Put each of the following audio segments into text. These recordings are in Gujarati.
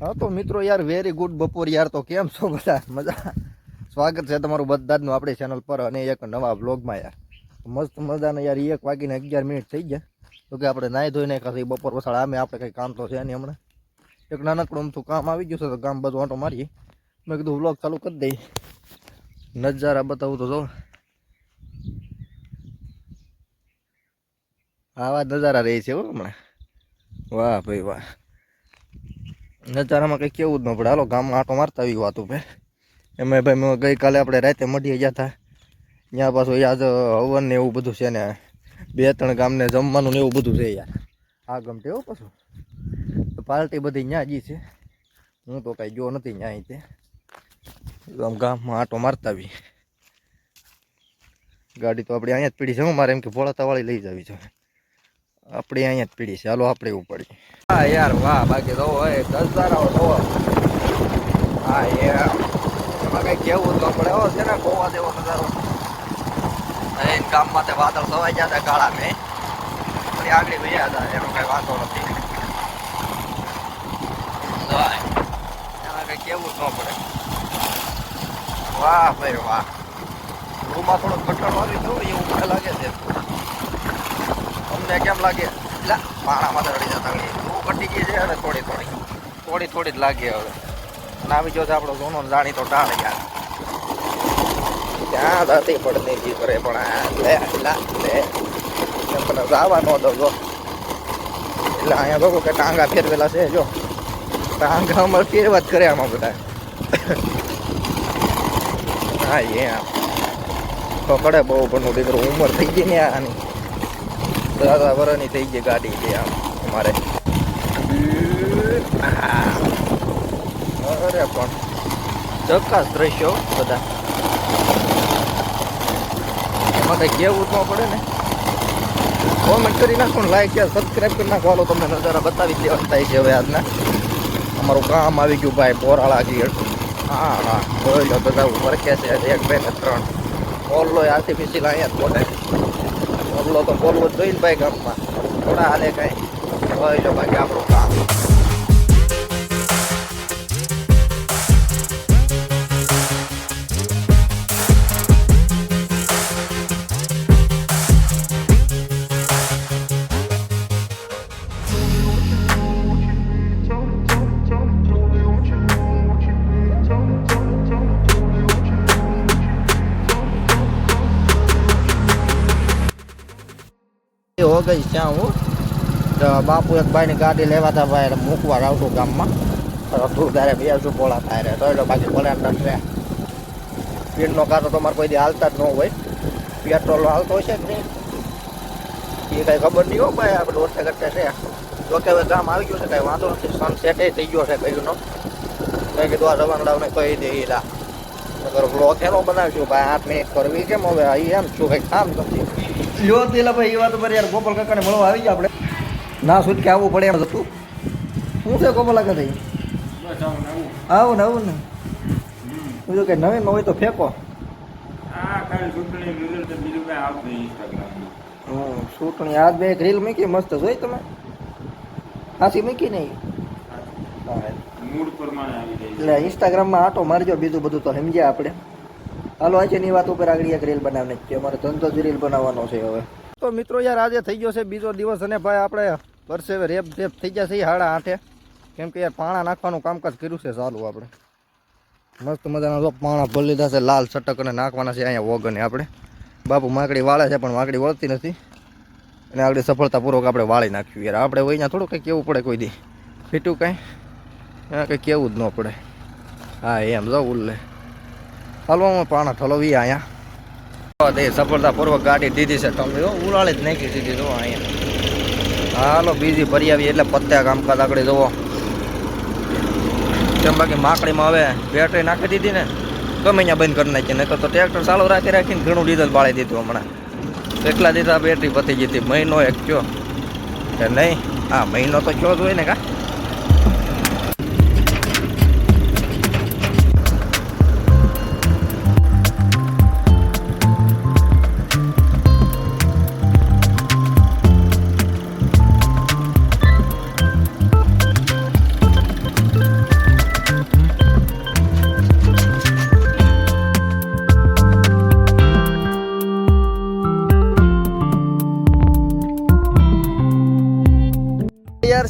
હા, તો મિત્રો યાર વેરી ગુડ બપોર યાર. તો કેમ છો બધા? મજા? સ્વાગત છે તમારું બધાનું આપણી ચેનલ પર અને એક નવા બ્લોગમાં યાર. મસ્ત મજાના યાર, એક વાગીને અગિયાર મિનિટ થઈ ગયા. તો કે આપણે નાહી ધોઈને ખાલી બપોર પછાડ આમે આપણે કંઈ કામ તો છે નહીં હમણાં. એક નાનકડું અમથું કામ આવી ગયું છે, તો કામ બધું આંટો મારીએ. મેં કીધું વ્લોગ ચાલુ કરી દઈએ નજારા બતાવું તો જો આવા નજારા રહી છે હો હમણાં. વાહ ભાઈ વાહ. નજારામાં કંઈ કેવું જ ન પડે. હાલો, ગામમાં આટો મારતા આવી વાત ઉપર એમાં ભાઈ ગઈકાલે આપણે રાતે મઢીએ ગયા હતા ત્યાં પાછું યાદ હવન ને એવું બધું છે ને, બે ત્રણ ગામને જમવાનું ને એવું બધું છે યાર. આ ગમતે એવું પાછું. તો પાર્ટી બધી ત્યાં જ છે. હું તો કાંઈ જો નથી ત્યાં તે આમ ગામમાં આટો મારતા આવી. ગાડી તો આપણે અહીંયા જ પીડી છે હું, મારે એમ કે ભોળાતાવાળી લઈ જવી છે. આપણે અહીંયા જ પીડી છે. હાલો, આપણે એવું પડી હા યાર, વાહ, બાકી તો હોય દસ હજાર તો હા યાર એમાં કઈ કેવું તો પડે. હો, છે ને, ગોવા જેવો નજારો અહીં ગામમાં તે વાદળ સવાઈ ગયા હતા કાળા મેં. આગળ ગયા હતા, એનો કઈ વાંધો નથી. એમાં કઈ કેવું ન પડે. વાહ, ભાઈ, વાહ. રૂમાં થોડો કટણ વાળી થયું એવું મને લાગે છે. તમને કેમ લાગે? લા પાણામાં તો રડી જતા બહુ ગઈ છે અને થોડી થોડી. થોડી થોડી જ લાગે હવે. અને આવી જો આપણો સોનો જાણી તો ટાળ યાર. ક્યાં દાતી પડતી જી કરે પણ લે, લા, લે. એમ પણ જવા ન દો જો. એટલે અહીંયા લોકો કે ટાંગા ફેરવેલા છે, જો. ટાંગા અમારે ફેરવા જ કરે આમાં બધા. હા, એ આમ. પકડે બહુ, પણ દીકરો ઉંમર થઈ ગઈ ને આની. દાદા વરની થઈ ગઈ ગાડી છે આમ, અમારે. અરે પણ ચક્કાસ દ્રશ્યો બધા એમાં કઈ કેવું ન પડે ને કોમેન્ટ કરી નાખો. ને લાઈક યાર સબસ્ક્રાઈબ કરી નાખો હાલો તમને નજારા બતાવી દેવા થાય છે હવે આજના અમારું કામ આવી ગયું ભાઈ પોરાળા ગીર. હા હા. બોલો બધા ઉપર કે છે એક બે ને ત્રણ ઓલ્લો આર્ટિફિશિયલ અહીંયા બોલે. ઓલ્લો તો બોલવો જ જોઈએ ને ભાઈ ગામમાં. થોડા હાલે કાંઈ. લો બાકી આપણું કામ ત્યાં હું. તો બાપુ એક ભાઈની ગાડી લેવા હતા ભાઈ, મૂકવા આવતું ગામમાં. તો તું તારે બે શું પોળા થાય તો એટલે બાકી ભલે દંડ પીડનો કાંટો તમારે કોઈ દી હાલતા જ ન હોય. પેટ્રોલ હાલતો છે કે નહીં? એ કાંઈ ખબર નહીં હો ભાઈ આપણે ઓછે કરતા છે. જો કે હવે ગામ આવી ગયું છે, કાંઈ વાંધો નથી. સનસેટ થઈ ગયો છે કઈનો મેં કીધું આ રવાનડાવને કહી દે લા નગર બ્લોક એનો બનાવીશું ભાઈ, આઠ મિનિટ કરવી કેમ હવે અહીં એમ છું કંઈક કામ નથી. લ્યો તેલા ભાઈ એ વાત પર યાર ગોપાલ કાકાને મળવા આવી ગયા આપણે. ના સુટ કે આવવું પડે એમ હતું. શું છે ગોપાલ કાકા થઈ આવું ને આવું. ને બીજું કંઈ નવીન હોય તો ફેંકો. ચૂંટણી આ બે ગ્રીલ મૂકી મસ્ત જોઈ તમે? હાસી મૂકી નહીં? એટલે ઇન્સ્ટાગ્રામમાં આટો મારજો બીજું બધું તો સમજ્યા આપણે. હાલો, આજે ની વાત ઉપર આગળ એક રીલ બનાવવાની છે. અમારે ધંધો જ રીલ બનાવવાનો છે હવે. તો મિત્રો યાર, આજે થઈ ગયો છે બીજો દિવસ અને ભાઈ આપણે વર્ષે રેપ રેપ થઈ ગયા છે હાડા આઠે. કેમ કે યાર, પાણા નાખવાનું કામકાજ કર્યું છે ચાલુ આપણે. મસ્ત મજાના પાણા ભરી લીધા છે, લાલ ચટક અને નાખવાના છે અહીંયા વગને આપણે. બાપુ માકડી વાળે છે, પણ માકડી વળતી નથી. અને આપણે સફળતાપૂર્વક આપણે વાળી નાખ્યું યાર. આપણે હોય થોડું કંઈ કેવું પડે કોઈ દી. ફીટું કાંઈ? કંઈ કેવું જ ન પડે. હા, એમ જાઉં ઉલ્લે. હલવામાં પાણા ઠલવી અહીંયા. તે સફળતાપૂર્વક ગાડી દીધી છે. તમે ઉલાળી જ નાખી દીધી જુઓ અહીંયા. હાલો, બીજી ભરી આવી એટલે પત્યા કામકાજ આગળ જુઓ. કેમ બાકી માકડીમાં હવે બેટરી નાખી દીધી ને, ગમે અહીંયા બંધ કરી નાખી. નહીં તો ટ્રેક્ટર ચાલુ રાખી રાખીને ઘણું ડીઝલ બાળી દીધું હમણાં. એટલા દીધા બેટરી પતી હતી. મહિનો એક કયો કે નહીં? હા મહિનો તો કયો જ હોય ને કા?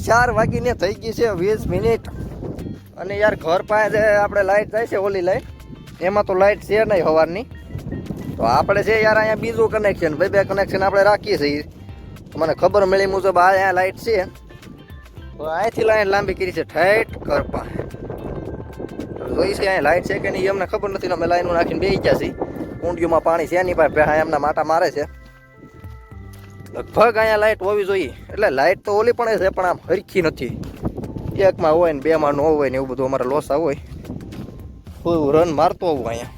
ચાર વાગીને થઈ ગઈ છે વીસ મિનિટ. અને યાર ઘર પાસે આપણે લાઇટ જાય છે ઓલી લાઈટ, એમાં તો લાઇટ છે નહીં સવારની તો આપણે છે યાર અહીંયા બીજું કનેક્શન બે બે કનેક્શન આપણે રાખીએ છીએ. મને ખબર મળી મુજબ આ અહીંયા લાઈટ છે. તો અહીંથી લાઈન લાંબી કરી છે, ઠેઠ ઘર પાસે. જોઈ છે અહીંયા લાઇટ છે કે નહીં અમને ખબર નથી, અમે લાઈનો નાખીને બે ગયા છીએ. કુંડીઓમાં પાણી છે નહીં પાસે એમના માટા મારે છે. લગભગ અહીંયા લાઇટ હોવી જોઈએ. એટલે લાઈટ તો ઓલી પણ છે, પણ આમ હરખી નથી. એકમાં હોય ને બેમાં ન હોય ને એવું બધું અમારે લોસા હોય. કોઈ રન મારતો હોવું અહીંયા.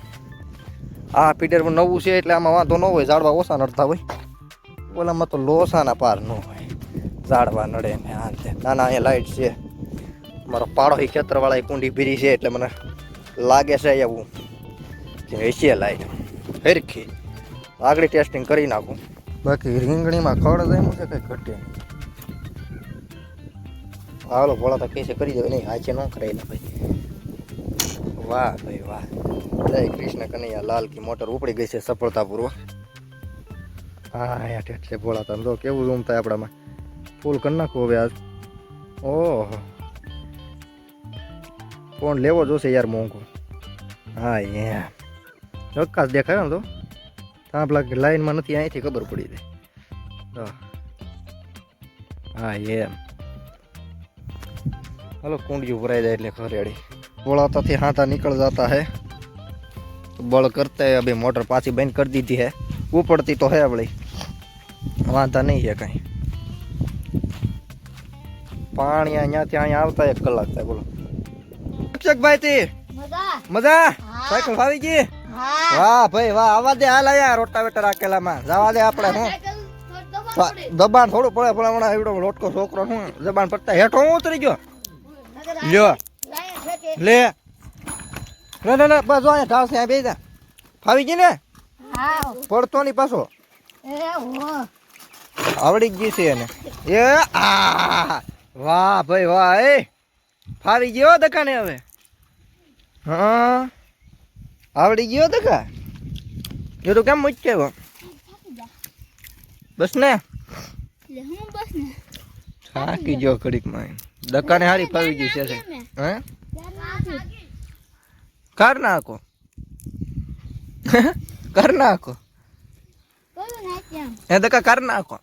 આ પીટર નવું છે એટલે આમાં વાંધો ન હોય, ઝાડવા ઓછા નડતા હોય. ઓલામાં તો લોસાના પાર ન હોય. ઝાડવા નડે ને આ તે. નાના અહીંયા લાઈટ છે. મારો પાડો એ ખેતરવાળા કુંડી ભીરી છે એટલે મને લાગે છે એવું કે લાઈટ. હરખી. આગળ ટેસ્ટિંગ કરી નાખું. બાકી રીંગણીમાં ખડ જાય છે, કંઈ ઘટે નહીં. હાલો, ભોળા તો કેસે કરી દો. નહીં, હાચે ન કરાયેલા ભાઈ વાહ ભાઈ વાહ. જય કૃષ્ણ કનૈયા, લાલ કી મોટર ઉપડી ગઈ છે સફળતાપૂર્વક હા, અહીંયા ઠેઠ છે ભોળા તમે જો કેવું રૂમ થાય આપણામાં. ફૂલ કરી નાખવું હવે આજ. ઓહો. ફોન લેવો જોશે યાર મોંઘો. હા યા ચોક્કસ દેખાય ને તો. सांप लगे लाइन में नहीं अँ थी खबर पड़ी थी हाँ ये हलो कूडी उभराई जाए खरियाड़ी बड़ा तो थी हाँ निकल जाता है तो बल करते है अभी मोटर पाची बंद कर दी थी है वो पड़ती तो है अभी वाता नहीं है कहीं पानी अहिया त्या आता है कलाक था बोलो भाई थी मज़ा मज़ा साइकिल फावी जी વાહ ભાઈ વાહ. આવા દે હાલ આયા રોટાવેટર આકેલામાં. જવા દે આપણે હું. દબાણ થોડું પડે પણ હમણાં એવડો લોટકો છોકરો હું દબાણ પડતા હેઠો હું ઉતરી ગયો? આ લ્યો. લે. લે ના ના ના બસ જો અહીંયા ઢાળ છે બેસા ફાવી ગઈ ને? પડતો નહીં પાછો. આવડી ગઈ છે એને. એ આ. વાહ ભાઈ વાહ. એ ફાવી ગયો દકાને હવે. હા. આવડી ગયો દકા એ તો કેમ મૂક્યો બસ ને? કડીક થાકી ગયો ઘડીકમાં દકાને હારી ફાવી ગઈ છે હે? કર નાખો. કર નાખો. એ દકા કર નાખો.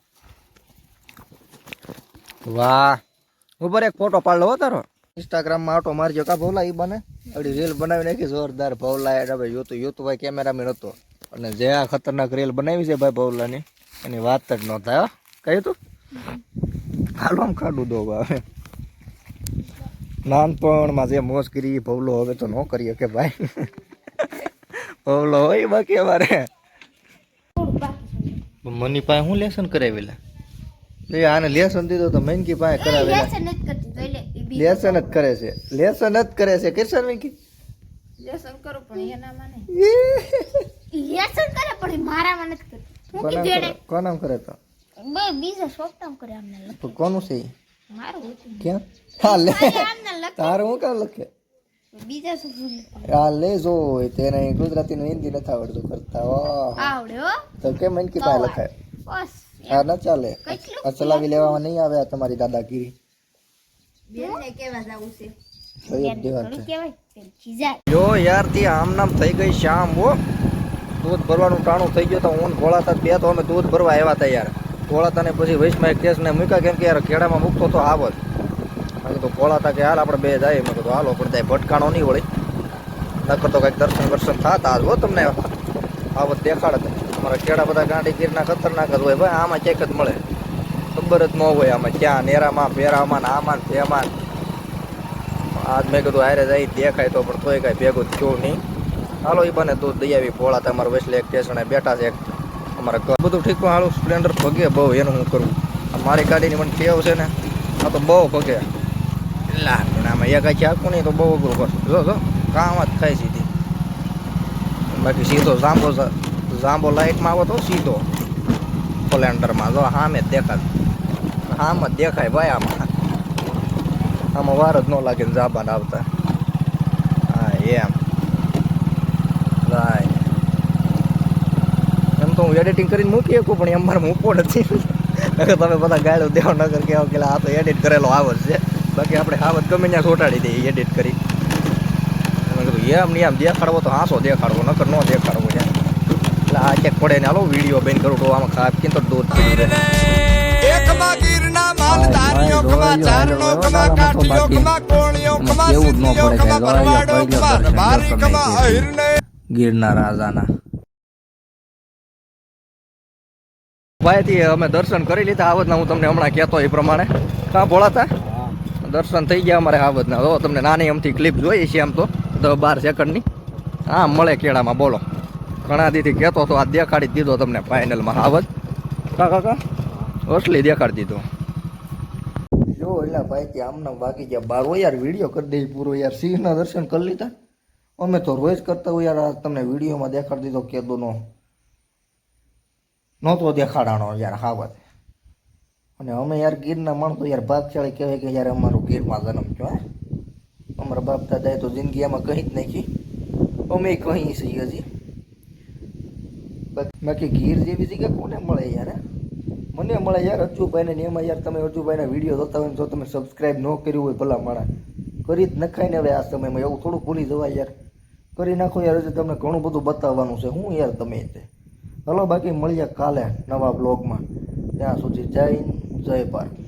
વાહ. ઉપર એક ફોટો પાડલો હો તારો. ઇન્સ્ટાગ્રામમાં આટો મારજો. કા ભવલા એ બને? અડી રીલ બનાવી નાખી જોરદાર ભવલા એ ભાઈ યુતુ યુતુ ભાઈ કેમેરામેન હતો. અને જે આ ખતરનાક રીલ બનાવી છે ભાઈ ભવલાની એની વાત જ ન થાય હો. કહ્યું તું? હાલો આમ ખાડું દો હવે નાનપણમાં જે મોજ કરી ભવલો હવે તો ન કરીએ કે ભાઈ. ભવલો હોય બાકી અમારે. મની પાસે હું લેસન કરાવેલા? એ આને લેસન દીધો તો મેનકી પાસે કરાવેલા. લેસન જ કરે છે. લેસન જ કરે છે. કિશન વિકી? લેસન કરો પણ એના માને લેસન કરે પણ મારામાં નથી કરતી. કોનામ કરે? તો? બે બીજા શોપટામ કરે અમને તો કોનું છે? મારું ક્યાં? હા લે. તારું હું કામ લખે? બીજા શું ભૂલ લે જો તેને ગુજરાતી નું હિન્દી નથી આવડતું કરતા. આવડે હો. તો કેમ મેનકી પાસે લખાય? બસ આ ના ચાલે. ચલાવી લેવામાં નહીં આવે આ તમારી દાદાગીરી બેનને કેવા જાવું છે કઈ જ યારથી આમ નામ થઈ ગઈ શામ હો. દૂધ ભરવાનું ટાણું થઈ ગયું તો હું ભોળાતા બે તો અમે દૂધ ભરવા આવ્યા હતા યાર. ભોળાતા ને પછી વૈશમાં એક કેસને મૂક્યા કેમ કે યાર ખેડામાં મૂકતો તો આવો જ. તો કીધું ભોળાતા કે હાલ આપણે બે જાય. મેં કીધું હાલો પણ ભટકાણો નહીં વળી. નકર તો કંઈક દર્શન દર્શન થતા હો તમને. આવત દેખાડે તમારા ખેડા બધા ગાંડી ગીરના ખતરનાક જ હોય ભાઈ આમાં ચેક જ મળે. ખબર જ ન હોય આમાં ક્યાં, નેરામાં ફેરામાં ને આમાં તેમાં આજ મેં કીધું હારે જાય, દેખાય તો, પણ તોય કાંઈ ભેગું થયું નહીં. હાલો એ બને દૂધ દઈ આવી ભોળા, તમારા વસલે એક સ્ટેશને બેઠા છે એક અમારા ઘર. બધું ઠીક પણ હાલું, સ્પ્લેન્ડર ભગે બહુ એનું હું કરું. મારી ગાડીની મને ટેવ છે ને, આ તો બહુ ભગે લા આમાં એક આખી આખું નહીં તો બહુ અઘરું કર જો જો, કામ જ થાય સીધી. બાકી સીધો જાંબો જાંબો લાઇટમાં આવો તો સીધો. સ્પ્લેન્ડરમાં, જો સામે મેં દેખાય આમ જ દેખાય ભાઈ આમાં. આમાં વાર જ ન લાગે ને જાબાન આવતા. હા, એમ. ભાઈ એમ તો હું એડિટિંગ કરીને મૂકી શકું, પણ એમ મારે મૂકવો નથી. નકર તમે બધા ગાળો દેવો નગર કહેવો કે આ તો એડિટ કરેલો આવત છે. બાકી આપણે આવત ગમે ત્યાં ચોટાડી દઈએ એડિટ કરી. એમ કીધું, એમ દેખાડવો તો હાંસો દેખાડવો, નકર ન દેખાડવો. યાર એટલે આ ચેક પડે ને હાલો વીડિયો બેન કરું તો આમાં ખાપ કિંતો દૂધ પીડ્યું છે ભાઈ, ધારીઓ કમા ચારણો જોઈ કાઠીઓ કમા કોણીઓ કેવું સિદ્ધિઓ લો, કમા દર્શન રબારી કમા અહિરને. ગીરના રાજાના. ભાઈથી અમે દર્શન કરી લીધા આવતના હું તમને હમણાં કહેતો એ પ્રમાણે. કાં ભોળાતા? દર્શન થઈ ગયા અમારે આવતના તો તમને નાની અમથી ક્લિપ જોઈએ છે આમ તો દસ બાર સેકન્ડની હા મળે કેળામાં બોલો. ઘણા દીથી કહેતો તો આ દેખાડી દીધો તમને ફાઇનલમાં આવત કા કાકા અસલી દેખાડી દીધો. જો ભાઈ ત્યાં આમના બાકી જ્યાં બાર યાર વીડિયો કરી દઈ પૂરો યાર. સિંહના દર્શન કરી લીધા. અમે તો રોજ કરતા હોય યાર તમને વિડીયોમાં દેખાડી દીધો કેદોનો. નહોતો દેખાડાનો યાર હાવત અને અમે યાર ગીરના માણસો યાર, ભાગશાળી કહેવાય કે યાર અમારું ગીરમાં જન્મ છો હા. અમારા બાપ દાદાએ તો જિંદગી આમાં કહી જ નાખી. અમે કહી છીએ હજી. બાકી- ગીર જેવી જગ્યા કોને મળે યાર, હે? મને મળે યાર અજુભાઈને ને એમાં યાર તમે અજુભાઈના વીડિયો જોતા હોય જો તમે સબસ્ક્રાઇબ ન કર્યું હોય ભલા માણા કરી જ નખાય ને હવે આ સમયમાં, એવું થોડું ભૂલી જવાય યાર. કરી નાખો યાર, હજી તમને ઘણું બધું બતાવવાનું છે. હું યાર તમે તે. હલો, બાકી મળીએ કાલે નવા બ્લોગમાં ત્યાં સુધી જય જય ભારત.